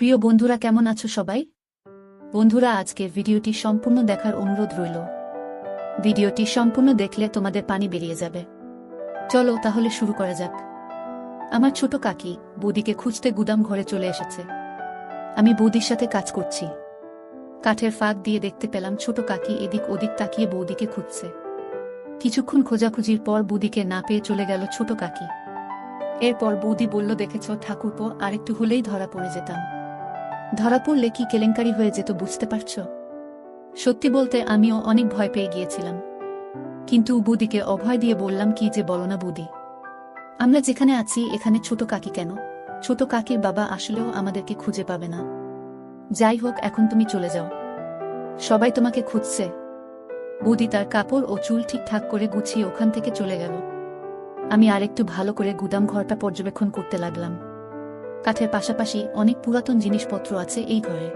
প্রিয় বন্ধুরা, কেমন আছো সবাই? বন্ধুরা, আজকের ভিডিওটি সম্পূর্ণ দেখার অনুরোধ রইল। ভিডিওটি সম্পূর্ণ দেখলে তোমাদের পানি বেরিয়ে যাবে। চলো তাহলে শুরু করা যাক। আমার ছোট কাকি বৌদিকে খুঁজতে গুদাম ঘরে চলে এসেছে। আমি বৌদির সাথে কাজ করছি। কাঠের ফাঁক দিয়ে দেখতে পেলাম ছোট কাকি এদিক ওদিক তাকিয়ে বৌদিকে খুঁজছে। কিছুক্ষণ খোঁজাখুঁজির পর বৌদিকে না পেয়ে চলে গেল ছোট কাকি। এরপর বৌদি বলল, দেখেছ ঠাকুরপো, আরেকটু হলেই ধরা পড়ে যেতাম। ধরা পড়লে কি কেলেঙ্কারি হয়ে যেত বুঝতে পারছ? সত্যি বলতে আমিও অনেক ভয় পেয়ে গিয়েছিলাম। কিন্তু বুদিকে অভয় দিয়ে বললাম কি যে বলো না বুদি। আমরা যেখানে আছি, এখানে ছোট কাকি কেন? ছোট কাকির বাবা আসলেও আমাদেরকে খুঁজে পাবে না। যাই হোক, এখন তুমি চলে যাও। সবাই তোমাকে খুঁজছে। বুদি তার কাপড় ও চুল ঠিকঠাক করে গুছিয়ে ওখান থেকে চলে গেল। আমি আরেকটু ভালো করে গুদাম ঘরটা পর্যবেক্ষণ করতে লাগলাম। কাঠের পাশাপাশি অনেক পুরাতন জিনিসপত্র আছে এই ঘরে।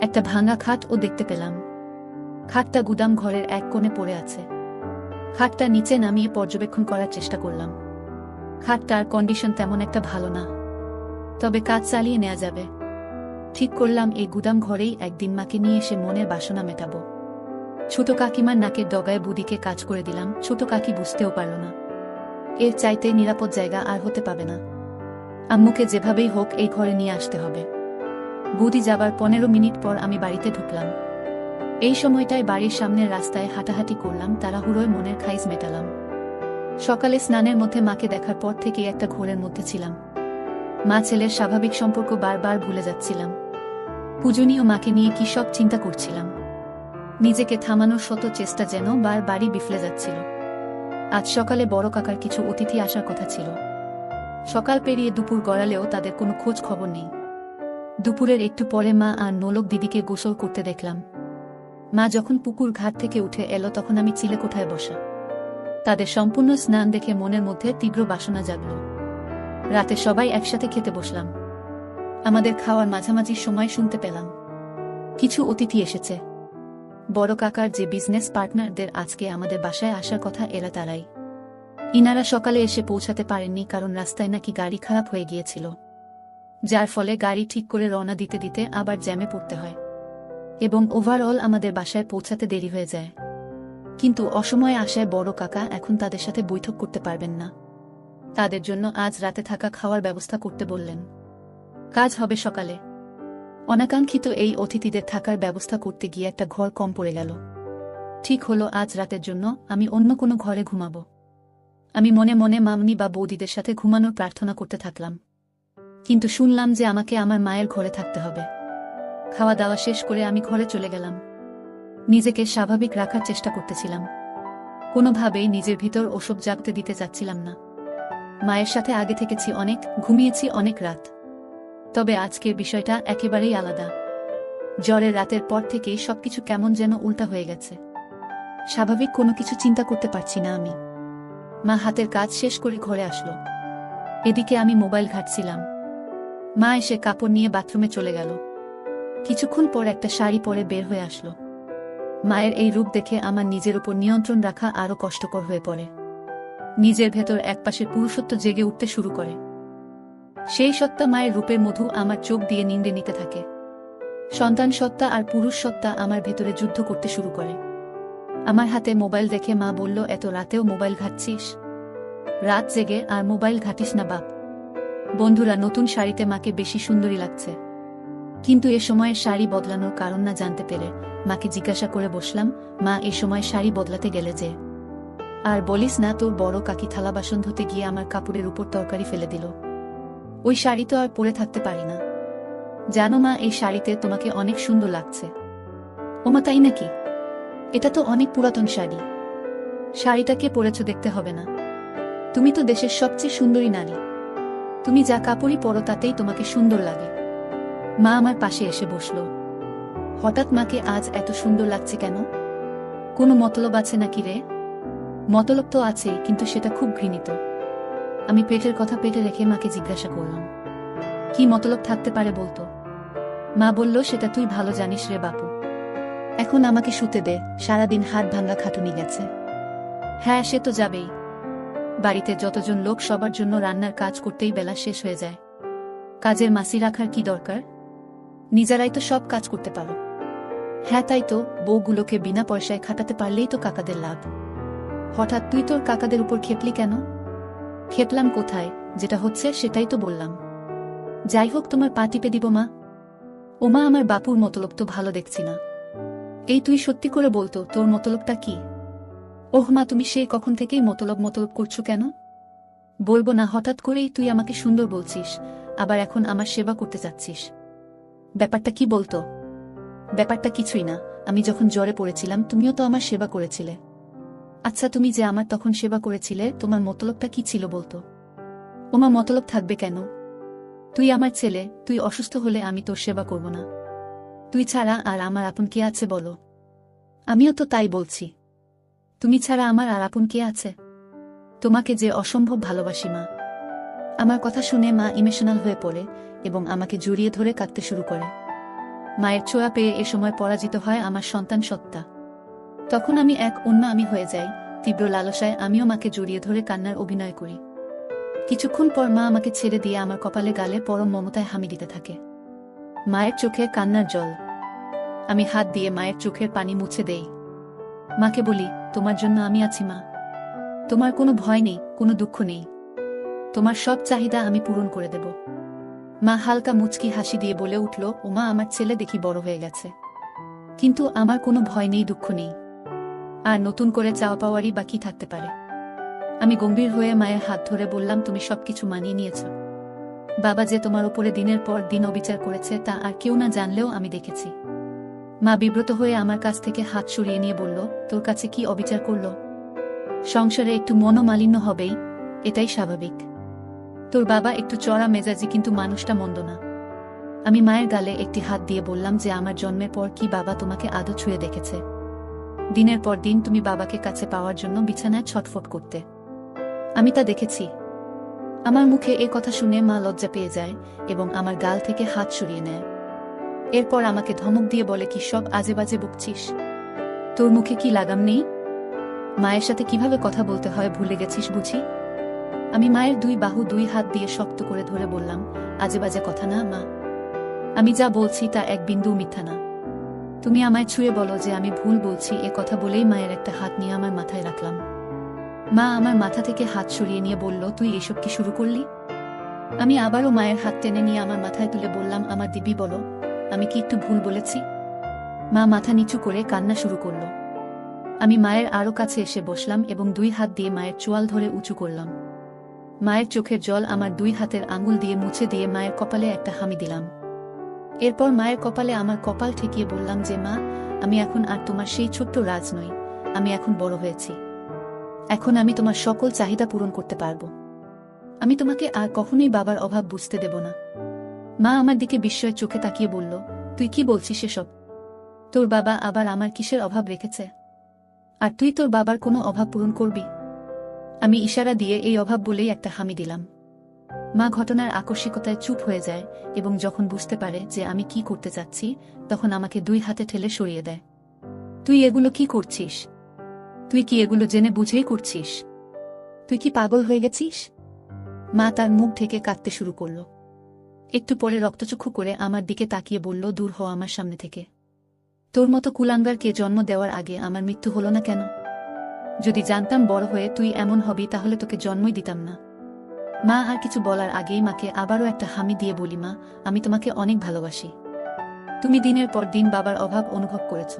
একটা ভাঙা খাট ও দেখতে পেলাম। খাটটা গুদাম ঘরের এক কোণে পড়ে আছে। খাটটা নিচে নামিয়ে পর্যবেক্ষণ করার চেষ্টা করলাম। খাটটার কন্ডিশন তেমন একটা ভালো না। তবে কাজ চালিয়ে নেওয়া যাবে। ঠিক করলাম এই গুদাম ঘরেই একদিন মাকে নিয়ে এসে মনের বাসনা মেটাবো। ছোট কাকিমার নাকের ডগায় বুদিকে কাজ করে দিলাম, ছোট কাকি বুঝতেও পারল না। এর চাইতে নিরাপদ জায়গা আর হতে পাবে না। আম্মুকে যেভাবেই হোক এই ঘরে নিয়ে আসতে হবে। বুদি যাবার পনেরো মিনিট পর আমি বাড়িতে ঢুকলাম। এই সময়টায় বাড়ির সামনের রাস্তায় হাঁটাহাঁটি করলাম, তাড়াহুড়োয় মনের খাইজ মেটালাম। সকালে স্নানের মধ্যে মাকে দেখার পর থেকে একটা ঘোরের মধ্যে ছিলাম। মা ছেলের স্বাভাবিক সম্পর্ক বারবার ভুলে যাচ্ছিলাম। পূজনীয় মাকে নিয়ে কি সব চিন্তা করছিলাম। নিজেকে থামানোর শত চেষ্টা যেন বারবারই বিফলে যাচ্ছিল। আজ সকালে বড় কাকার কিছু অতিথি আসার কথা ছিল। সকাল পেরিয়ে দুপুর গড়ালেও তাদের কোনো খোঁজ খবর নেই। দুপুরের একটু পরে মা আর নোলক দিদিকে গোসল করতে দেখলাম। মা যখন পুকুর ঘাট থেকে উঠে এলো তখন আমি চিলে কোঠায় বসা। তাদের সম্পূর্ণ স্নান দেখে মনের মধ্যে তীব্র বাসনা জাগল। রাতে সবাই একসাথে খেতে বসলাম। আমাদের খাওয়ার মাঝামাঝি সময় শুনতে পেলাম। কিছু অতিথি এসেছে। বড় কাকার যে বিজনেস পার্টনারদের আজকে আমাদের বাসায় আসার কথা এরা তারাই। ইনারা সকালে এসে পৌঁছাতে পারেননি কারণ রাস্তায় নাকি গাড়ি খারাপ হয়ে গিয়েছিল। যার ফলে গাড়ি ঠিক করে রওনা দিতে দিতে আবার জ্যামে পড়তে হয়। এবং ওভারঅল আমাদের বাসায় পৌঁছাতে দেরি হয়ে যায়। কিন্তু অসময়ে আসায় বড় কাকা এখন তাদের সাথে বৈঠক করতে পারবেন না। তাদের জন্য আজ রাতে থাকা খাওয়ার ব্যবস্থা করতে বললেন। কাজ হবে সকালে। অনাকাঙ্ক্ষিত এই অতিথিদের থাকার ব্যবস্থা করতে গিয়ে একটা ঘর কম পড়ে গেল। ঠিক হলো আজ রাতের জন্য আমি অন্য কোনো ঘরে ঘুমাবো। আমি মনে মনে মামনি বা বৌদিদের সাথে ঘুমানোর প্রার্থনা করতে থাকলাম। কিন্তু শুনলাম যে আমাকে আমার মায়ের ঘরে থাকতে হবে। খাওয়া দাওয়া শেষ করে আমি ঘরে চলে গেলাম। নিজেকে স্বাভাবিক রাখার চেষ্টা করতেছিলাম। কোনোভাবেই নিজের ভিতর ওসব জাগতে দিতে চাচ্ছিলাম না। মায়ের সাথে আগে থেকেছি অনেক, ঘুমিয়েছি অনেক রাত। তবে আজকের বিষয়টা একেবারেই আলাদা। জ্বরের রাতের পর থেকেই সবকিছু কেমন যেন উল্টা হয়ে গেছে। স্বাভাবিক কোনো কিছু চিন্তা করতে পারছি না আমি। মা হাতের কাজ শেষ করে ঘরে আসলো। এদিকে আমি মোবাইল ঘাটছিলাম। মা এসে কাপড় নিয়ে বাথরুমে চলে গেল। কিছুক্ষণ পর একটা শাড়ি পরে বের হয়ে আসলো। মায়ের এই রূপ দেখে আমার নিজের উপর নিয়ন্ত্রণ রাখা আরও কষ্টকর হয়ে পড়ে। নিজের ভেতর একপাশে পুরুষত্ব জেগে উঠতে শুরু করে। সেই সত্তা মায়ের রূপের মধু আমার চোখ দিয়ে নিন্দে নিতে থাকে। সন্তান সত্তা আর পুরুষ সত্তা আমার ভেতরে যুদ্ধ করতে শুরু করে। আমার হাতে মোবাইল দেখে মা বলল, এত রাতেও মোবাইল ঘাটছিস? রাত জেগে আর মোবাইল ঘাটিস না বাপ। বন্ধুরা, নতুন শাড়িতে মাকে বেশি সুন্দরী লাগছে। কিন্তু এ সময় শাড়ি বদলানোর কারণ না জানতে পেরে মাকে জিজ্ঞাসা করে বসলাম, মা, এ সময় শাড়ি বদলাতে গেলে যে? আর বলিস না, তোর বড় কাকি থালা বাসন ধুতে গিয়ে আমার কাপড়ের উপর তরকারি ফেলে দিল। ওই শাড়ি তো আর পরে থাকতে পারি না। জানো মা, এই শাড়িতে তোমাকে অনেক সুন্দর লাগছে। ওমা, তাই নাকি? এটা তো অনেক পুরাতন শাড়ি। শাড়িটাকে পরেছ দেখতে হবে না। তুমি তো দেশের সবচেয়ে সুন্দরী নারী। তুমি যা কাপড়ই পরো তাতেই তোমাকে সুন্দর লাগে। মা আমার পাশে এসে বসল। হঠাৎ মাকে আজ এত সুন্দর লাগছে কেন? কোনো মতলব আছে নাকি রে? মতলব তো আছে কিন্তু সেটা খুব ঘৃণিত। আমি পেটের কথা পেটে রেখে মাকে জিজ্ঞাসা করলাম। কি মতলব থাকতে পারে বলতো? মা বলল, সেটা তুই ভালো জানিস রে বাপু। এখন আমাকে শুতে দে, সারাদিন হাত ভাঙ্গা খাটুনি গেছে। হ্যাঁ সে তো যাবেই। বাড়িতে যতজন লোক সবার জন্য রান্নার কাজ করতেই বেলা শেষ হয়ে যায়। কাজের মাসি রাখার কি দরকার? নিজেরাই তো সব কাজ করতে পারো। হ্যাঁ তাই তো, বউগুলোকে বিনা পয়সায় খাটাতে পারলেই তো কাকাদের লাভ। হঠাৎ তুই তোর কাকাদের উপর খেপলি কেন? খেপলাম কোথায়, যেটা হচ্ছে সেটাই তো বললাম। যাই হোক, তোমার পা টিপে দিব মা। ওমা, আমার বাপুর মতলব তো ভালো দেখছি না। এই তুই সত্যি করে বলতো, তোর মতলবটা কি? ওহ মা, তুমি সে কখন থেকেই মতলব মতলব করছ কেন? বলব না, হঠাৎ করেই তুই আমাকে সুন্দর বলছিস, আবার এখন আমার সেবা করতে চাচ্ছিস ব্যাপারটা কি বলতো? ব্যাপারটা কিছুই না, আমি যখন জ্বরে পড়েছিলাম, তুমিও তো আমার সেবা করেছিলে। আচ্ছা তুমি যে আমার তখন সেবা করেছিলে, তোমার মতলবটা কি ছিল বলতো? ওমা, মতলব থাকবে কেন? তুই আমার ছেলে, তুই অসুস্থ হলে আমি তোর সেবা করব না। তুই ছাড়া আর আমার আপন কে আছে বলো? আমিও তো তাই বলছি। তুমি ছাড়া আমার আর আপন কে আছে? তোমাকে যে অসম্ভব ভালোবাসি মা। আমার কথা শুনে মা ইমোশনাল হয়ে পড়ে এবং আমাকে জড়িয়ে ধরে কাঁদতে শুরু করে। মায়ের ছোঁয়া পেয়ে এ সময় পরাজিত হয় আমার সন্তান সত্তা। তখন আমি এক অন্য আমি হয়ে যাই, তীব্র লালসায় আমিও মাকে জড়িয়ে ধরে কান্নার অভিনয় করি। কিছুক্ষণ পর মা আমাকে ছেড়ে দিয়ে আমার কপালে গালে পরম মমতায় হামি দিতে থাকে। মায়ের চোখে কান্নার জল। আমি হাত দিয়ে মায়ের চোখের পানি মুছে দেই। মাকে বলি, তোমার জন্য আমি আছি, মা। তোমার কোনো ভয় নেই, কোনো দুঃখ নেই। তোমার সব চাহিদা আমি পূরণ করে দেব। মা হালকা মুচকি হাসি দিয়ে বলে উঠল, ও মা, আমার ছেলে দেখি বড় হয়ে গেছে। কিন্তু আমার কোনো ভয় নেই, দুঃখ নেই। আর নতুন করে চাওয়া পাওয়ারই বাকি থাকতে পারে। আমি গম্ভীর হয়ে মায়ের হাত ধরে বললাম, তুমি সবকিছু মানিয়ে নিয়েছ। বাবা যে তোমার উপরে দিনের পর দিন অবিচার করেছে তা আর কেউ না জানলেও আমি দেখেছি। মা বিব্রত হয়ে আমার কাছ থেকে হাত সরিয়ে নিয়ে বলল, তোর কাছে কি অবিচার করল? সংসারে একটু মনোমালিন্য হবেই, এটাই স্বাভাবিক। তোর বাবা একটু চড়া মেজাজি কিন্তু মানুষটা মন্দ না। আমি মায়ের গালে একটি হাত দিয়ে বললাম যে আমার জন্মের পর কি বাবা তোমাকে আদৌ ছুঁয়ে দেখেছে। দিনের পর দিন তুমি বাবাকে কাছে পাওয়ার জন্য বিছানায় ছটফট করতে। আমি তা দেখেছি। আমার মুখে এ কথা শুনে মা লজ্জা পেয়ে যায় এবং আমার গাল থেকে হাত সরিয়ে নেয়। এরপর আমাকে ধমক দিয়ে বলে, কি সব আজে বাজে বকছিস? তোর মুখে কি লাগাম নেই? মায়ের সাথে কীভাবে কথা বলতে হয় ভুলে গেছিস বুঝি? আমি মায়ের দুই বাহু দুই হাত দিয়ে শক্ত করে ধরে বললাম আজে বাজে কথা না, মা। আমি যা বলছি তা এক বিন্দু মিথ্যা না। তুমি আমায় ছুঁয়ে বলো যে আমি ভুল বলছি, এ কথা বলেই মায়ের একটা হাত নিয়ে আমার মাথায় রাখলাম। মা আমার মাথা থেকে হাত সরিয়ে নিয়ে বলল, তুই এসব কি শুরু করলি? আমি আবারও মায়ের হাত টেনে নিয়ে আমার মাথায় তুলে বললাম, আমার দিবি বলো, আমি কি একটু ভুল বলেছি? মা মাথা নিচু করে কান্না শুরু করল। আমি মায়ের আরও কাছে এসে বসলাম এবং দুই হাত দিয়ে মায়ের চোয়াল ধরে উঁচু করলাম। মায়ের চোখের জল আমার দুই হাতের আঙুল দিয়ে মুছে দিয়ে মায়ের কপালে একটা হামি দিলাম। এরপর মায়ের কপালে আমার কপাল ঠেকিয়ে বললাম যে, মা, আমি এখন আর তোমার সেই ছোট্ট রাজ নই, আমি এখন বড় হয়েছি। এখন আমি তোমার সকল চাহিদা পূরণ করতে পারব। আমি তোমাকে আর কখনোই বাবার অভাব বুঝতে দেব না। মা আমার দিকে বিস্ময়ের চোখে তাকিয়ে বলল, তুই কি বলছিস এসব? তোর বাবা আবার আমার কিসের অভাব রেখেছে? আর তুই তোর বাবার কোনো অভাব পূরণ করবি? আমি ইশারা দিয়ে এই অভাব বলেই একটা হামি দিলাম। মা ঘটনার আকস্মিকতায় চুপ হয়ে যায় এবং যখন বুঝতে পারে যে আমি কি করতে চাচ্ছি তখন আমাকে দুই হাতে ঠেলে সরিয়ে দেয়। তুই এগুলো কি করছিস? তুই কি এগুলো জেনে বুঝেই করছিস? তুই কি পাগল হয়ে গেছিস? মা তার মুখ ঢেকে কাঁদতে শুরু করল। একটু পরে রক্তচক্ষু করে আমার দিকে তাকিয়ে বলল, দূর হও আমার সামনে থেকে। তোর মতো কুলাঙ্গারকে জন্ম দেওয়ার আগে আমার মৃত্যু হলো না কেন? যদি জানতাম বড় হয়ে তুই এমন হবি, তাহলে তোকে জন্মই দিতাম না। মা আর কিছু বলার আগেই মাকে আবারও একটা হামি দিয়ে বলি, মা, আমি তোমাকে অনেক ভালোবাসি। তুমি দিনের পর দিন বাবার অভাব অনুভব করেছ।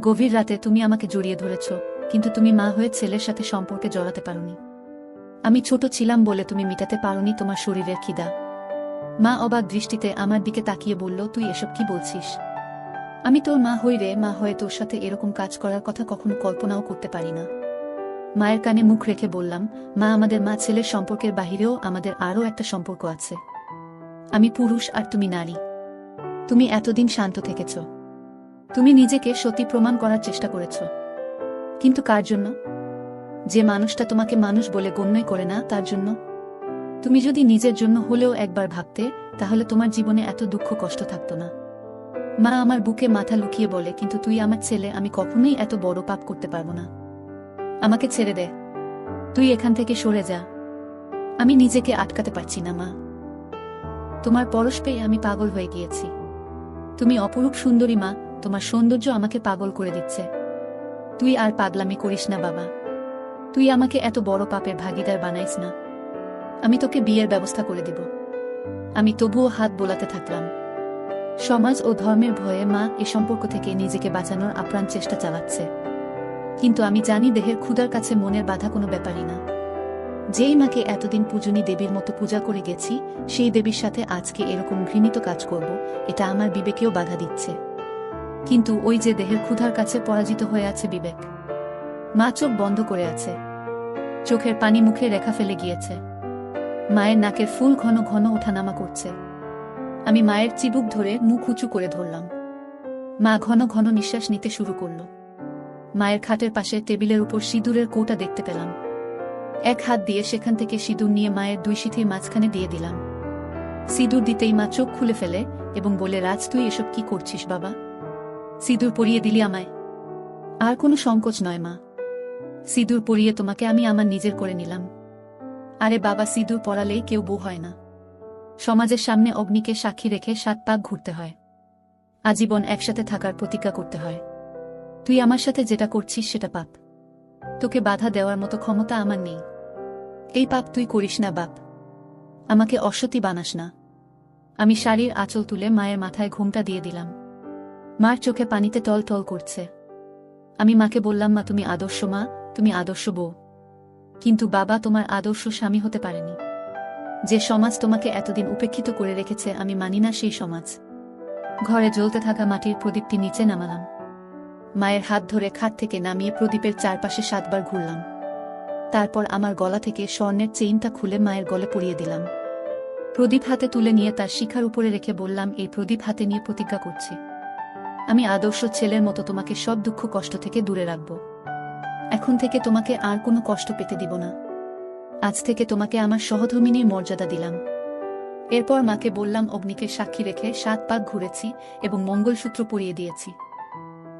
গভীর রাতে তুমি আমাকে জড়িয়ে ধরেছ, কিন্তু তুমি মা হয়ে ছেলের সাথে সম্পর্কে জড়াতে পারোনি। আমি ছোট ছিলাম বলে তুমি মিটাতে পারোনি তোমার শরীরের খিদা। মা অবাক দৃষ্টিতে আমার দিকে তাকিয়ে বলল, তুই এসব কি বলছিস? আমি তোর মা হই রে, মা হয়ে তোর সাথে এরকম কাজ করার কথা কখনো কল্পনাও করতে পারি না। মায়ের কানে মুখ রেখে বললাম, মা, আমাদের মা ছেলের সম্পর্কের বাহিরেও আমাদের আরও একটা সম্পর্ক আছে। আমি পুরুষ আর তুমি নারী। তুমি এতদিন শান্ত থেকেছ। তুমি নিজেকে সতী প্রমাণ করার চেষ্টা করেছ। কিন্তু কার জন্য? যে মানুষটা তোমাকে মানুষ বলে গণ্যই করে না, তার জন্য? তুমি যদি নিজের জন্য হলেও একবার ভাবতে, তাহলে তোমার জীবনে এত দুঃখ কষ্ট থাকতো না। মা আমার বুকে মাথা লুকিয়ে বলে, কিন্তু তুই আমার ছেলে, আমি কখনোই এত বড় পাপ করতে পারব না। আমাকে ছেড়ে দে। তুই এখান থেকে সরে যা। আমি নিজেকে আটকাতে পারছি না, মা। তোমার পরশ পেয়ে আমি পাগল হয়ে গিয়েছি। তুমি অপরূপ সুন্দরী, মা। তোমার সৌন্দর্য আমাকে পাগল করে দিচ্ছে। তুই আর পাগলামি করিস না, বাবা। তুই আমাকে এত বড় পাপের ভাগিদার বানাইস না। আমি তোকে বিয়ের ব্যবস্থা করে দিব। আমি তবুও হাত বোলাতে থাকলাম। সমাজ ও ধর্মের ভয়ে মা এ সম্পর্ক থেকে নিজেকে বাঁচানোর আপ্রাণ চেষ্টা চালাচ্ছে। কিন্তু আমি জানি দেহের ক্ষুধার কাছে মনের বাধা কোনো ব্যাপারই না। যেই মাকে এতদিন পূজনী দেবীর মতো পূজা করে গেছি, সেই দেবীর সাথে আজকে এরকম ঘৃণিত কাজ করব, এটা আমার বিবেকেও বাধা দিচ্ছে। কিন্তু ওই যে দেহের ক্ষুধার কাছে পরাজিত হয়ে আছে বিবেক। মা চোখ বন্ধ করে আছে। চোখের পানি মুখে রেখা ফেলে গিয়েছে। মায়ের নাকের ফুল ঘন ঘন ওঠানামা করছে। আমি মায়ের চিবুক ধরে মুখ উঁচু করে ধরলাম। মা ঘন ঘন নিঃশ্বাস নিতে শুরু করল। মায়ের খাটের পাশে টেবিলের উপর সিঁদুরের কৌটা দেখতে পেলাম। এক হাত দিয়ে সেখান থেকে সিঁদুর নিয়ে মায়ের দুই সিঁথির মাঝখানে দিয়ে দিলাম। সিঁদুর দিতেই মা চোখ খুলে ফেলে এবং বলে, রাজ, তুই এসব কি করছিস বাবা? সিঁদুর পরিয়ে দিলি আমায়। আর কোনো সংকোচ নয়, মা। সিঁদুর পরিয়ে তোমাকে আমি আমার নিজের করে নিলাম। আরে বাবা, সিঁদুর পরালেই কেউ বউ হয় না। সমাজের সামনে অগ্নিকে সাক্ষী রেখে সাত পাক ঘুরতে হয়। আজীবন একসাথে থাকার প্রতিজ্ঞা করতে হয়। তুই আমার সাথে যেটা করছিস সেটা পাপ। তোকে বাধা দেওয়ার মতো ক্ষমতা আমার নেই। এই পাপ তুই করিস না, বাপ। আমাকে অসতী বানাস না। আমি শাড়ির আঁচল তুলে মায়ের মাথায় ঘুমটা দিয়ে দিলাম। মার চোখে পানিতে টল টল করছে। আমি মাকে বললাম, মা, তুমি আদর্শ মা, তুমি আদর্শ বউ। কিন্তু বাবা তোমার আদর্শ স্বামী হতে পারেনি। যে সমাজ তোমাকে এতদিন উপেক্ষিত করে রেখেছে, আমি মানি না সেই সমাজ। ঘরে জ্বলতে থাকা মাটির প্রদীপটি নিচে নামালাম। মায়ের হাত ধরে খাট থেকে নামিয়ে প্রদীপের চারপাশে সাতবার ঘুরলাম। তারপর আমার গলা থেকে স্বর্ণের চেইনটা খুলে মায়ের গলে পরিয়ে দিলাম। প্রদীপ হাতে তুলে নিয়ে তার শিখার উপরে রেখে বললাম, এই প্রদীপ হাতে নিয়ে প্রতিজ্ঞা করছি। আমি আদর্শ ছেলের মতো তোমাকে সব দুঃখ কষ্ট থেকে দূরে রাখব। এখন থেকে তোমাকে আর কোনো কষ্ট পেতে দিব না। আজ থেকে তোমাকে আমার সহধর্মিনীর মর্যাদা দিলাম। এরপর মাকে বললাম, অগ্নিকে সাক্ষী রেখে সাত পাক ঘুরেছি এবং মঙ্গলসূত্র পরিয়ে দিয়েছি।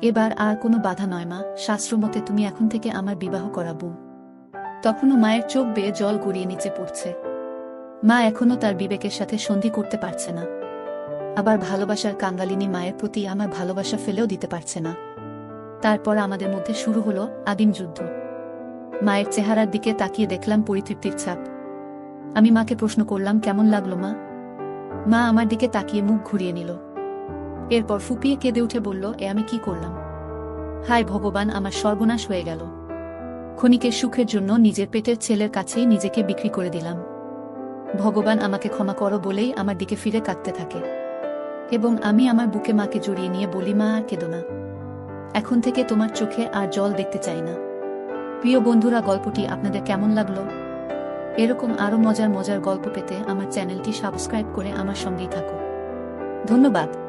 এবার আর কোনো বাধা নয় মা, শাস্ত্রমতে তুমি এখন থেকে আমার বিবাহ করাবো। তখনও মায়ের চোখ বেয়ে জল গড়িয়ে নিচে পড়ছে। মা এখনও তার বিবেকের সাথে সন্ধি করতে পারছে না। আবার ভালোবাসার কাঙ্গালিনী মায়ের প্রতি আমার ভালোবাসা ফেলেও দিতে পারছে না। তারপর আমাদের মধ্যে শুরু হলো আদিম যুদ্ধ। মায়ের চেহারার দিকে তাকিয়ে দেখলাম পরিতৃপ্তির ছাপ। আমি মাকে প্রশ্ন করলাম, কেমন লাগল মা? মা আমার দিকে তাকিয়ে মুখ ঘুরিয়ে নিল। এরপর ফুপিয়ে কেঁদে উঠে বলল, এ আমি কি করলাম? হায় ভগবান, আমার সর্বনাশ হয়ে গেল। ক্ষণিকের সুখের জন্য নিজের পেটের ছেলের কাছেই নিজেকে বিক্রি করে দিলাম। ভগবান আমাকে ক্ষমা করো বলেই আমার দিকে ফিরে কাঁদতে থাকে। এবং আমি আমার বুকে মাকে জড়িয়ে নিয়ে বলি, মা আর কেঁদো না। এখন থেকে তোমার চোখে আর জল দেখতে চাই না। প্রিয় বন্ধুরা, গল্পটি আপনাদের কেমন লাগল? এরকম আরও মজার মজার গল্প পেতে আমার চ্যানেলটি সাবস্ক্রাইব করে আমার সঙ্গেই থাকো ধন্যবাদ।